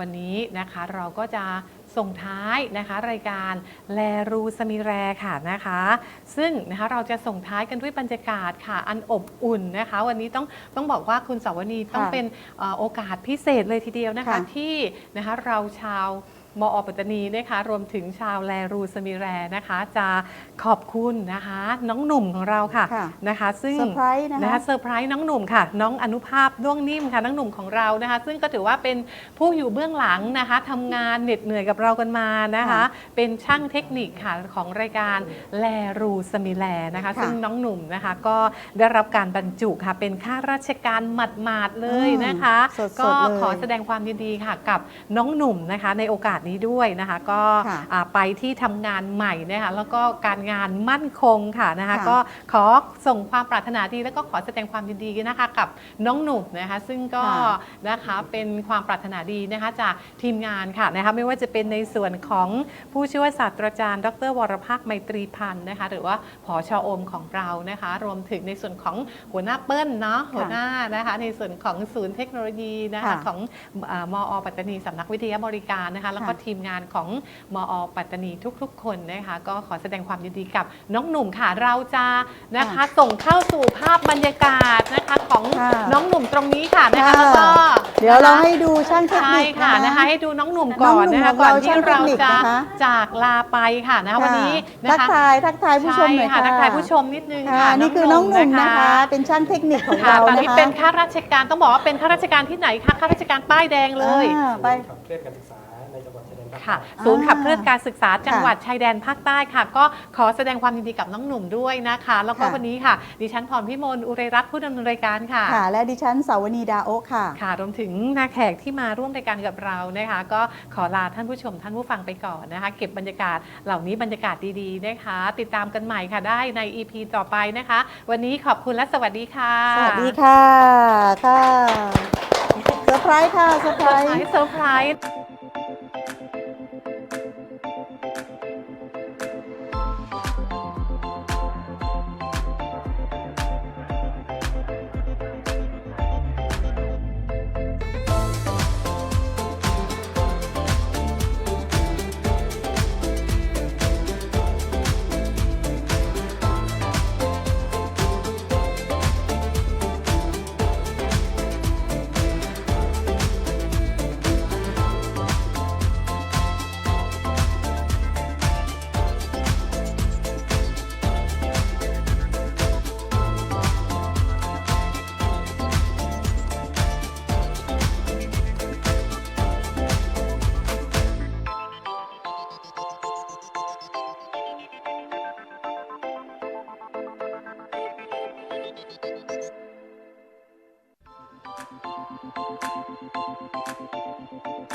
วันนี้นะคะเราก็จะส่งท้ายนะคะรายการแลรูสมิแรค่ะนะคะ ซึ่งนะคะเราจะส่งท้ายกันด้วยบรรยากาศค่ะอันอบอุ่นนะคะ วันนี้ต้องต้องบอกว่าคุณสาวนีต้องค่ะเป็นเอ่อโอกาสพิเศษเลยทีเดียวนะคะค่ะที่นะคะเราชาว มอปัตตานีนะคะรวมถึงชาวแลรูสมิแรนะคะ จะขอบคุณนะคะ น้องหนุ่มของเราค่ะค่ะนะคะ ซึ่งเซอร์ไพรส์นะคะนะคะ เซอร์ไพรส์น้องหนุ่มค่ะ น้องอนุภาพด้วงนิ่มค่ะน้องหนุ่มของเรานะคะ ซึ่งก็ถือว่าเป็นผู้อยู่เบื้องหลังนะคะทำงานเหน็ดเหนื่อยกับเรากันมานะคะ ค่ะเป็นช่างเทคนิคค่ะของรายการแลรูสมิแลนะคะ ค่ะซึ่งน้องหนุ่มนะคะก็ได้รับการบรรจุค่ะ เป็นข้าราชการหมาดๆเลยนะคะ อืมสดๆก็เลย ขอแสดงความยินดีค่ะกับน้องหนุ่มนะคะ ในโอกาสนี้ด้วยนะคะ ก็ค่ะอ่าไปที่ทำงานใหม่นะคะแล้วก็การงานมั่นคงค่ะนะคะ ค่ะ ก็ขอส่งความปรารถนาดี แล้วก็ขอแสดงความยินดีนะคะกับน้องหนุ่มนะคะ ซึ่งก็ค่ะนะคะเป็นความปรารถนาดีนะคะจากทีมงานค่ะนะคะไม่ว่าจะเป็นในส่วนของผู้ช่วยศาสตราจารย์ ดร วรภาคไมตรีพันธ์นะคะ หรือว่าผอชอมของเรานะคะ รวมถึงในส่วนของหัวหน้าเปิ้ลเนาะหัวหน้านะคะ ในส่วนของศูนย์เทคโนโลยีนะคะค่ะ ของเอ่อมอ ปัตตานีสำนักวิทยาบริการนะคะ แล้วก็ค่ะทีมงานของมอปัตตานีทุกๆ คนนะคะ ก็ขอแสดงความยินดีกับน้องหนุ่มค่ะ เราจะนะคะค่ะส่งเข้าสู่ภาพบรรยากาศนะคะของค่ะ น้องหนุ่มตรงนี้ค่ะนะคะค่ะแล้วก็เดี๋ยวเรานะคะให้ดูช่างเทคใช่นิค ค่ะนะนะคะคะให้ดูน้องหนุ่มก่อนน้องหนุ่มนะคะของก่อนเราที่ช่างเทเราคนิคจะนะคะ จากลาไปค่ะนะคะวันนี้นะทักคะ ทายทักทายผู้ชมหน่อยใค่ะค่ะทักทายผู้ชมนิดนึงค่ะค่ะนี่คือน้องหนุ่มนะคะ เป็นช่างเทคนิคของค่ะเราตอนนะนี้คะเป็นข้าราชการต้องบอกว่าเป็นข้าราชการที่ไหนคะข้าราชการป้ายแดงเลย อ่าไปขับเคลื่อนการศึกษา คค่ะใต้ศูนย์ขับเคลื่อนการศึกษาจังค่ะหวัดชายแดนภาคใต้ค่ะ ก็ขอแสดงความยินดีกับน้องหนุ่มด้วยนะคะ แล้วก็ค่ะ วันนี้ค่ะ ดิฉันพรพิมลอุไรรัตน์ผู้ดำเนินรายการค่ะ ค่ะ และดิฉันสาวนีดาโอะค่ะ ค่ะรวมถึงนาแขกที่มาร่วมรายการกับเรานะคะ ก็ขอลาท่านผู้ชมท่านผู้ฟังไปก่อนนะคะ เก็บบรรยากาศเหล่านี้บรรยากาศดีๆนะคะ ติดตามกันใหม่ค่ะได้ใน EP ต่อไปนะคะ วันนี้ขอบคุณและสวัสดีค่ะสวัสดีค่ะ ค่ะเซอร์ไพรส์ค่ะเซอร์ไพเซรอร์ไพรส์ส์ เซอร์ไพรส์ フフフフ。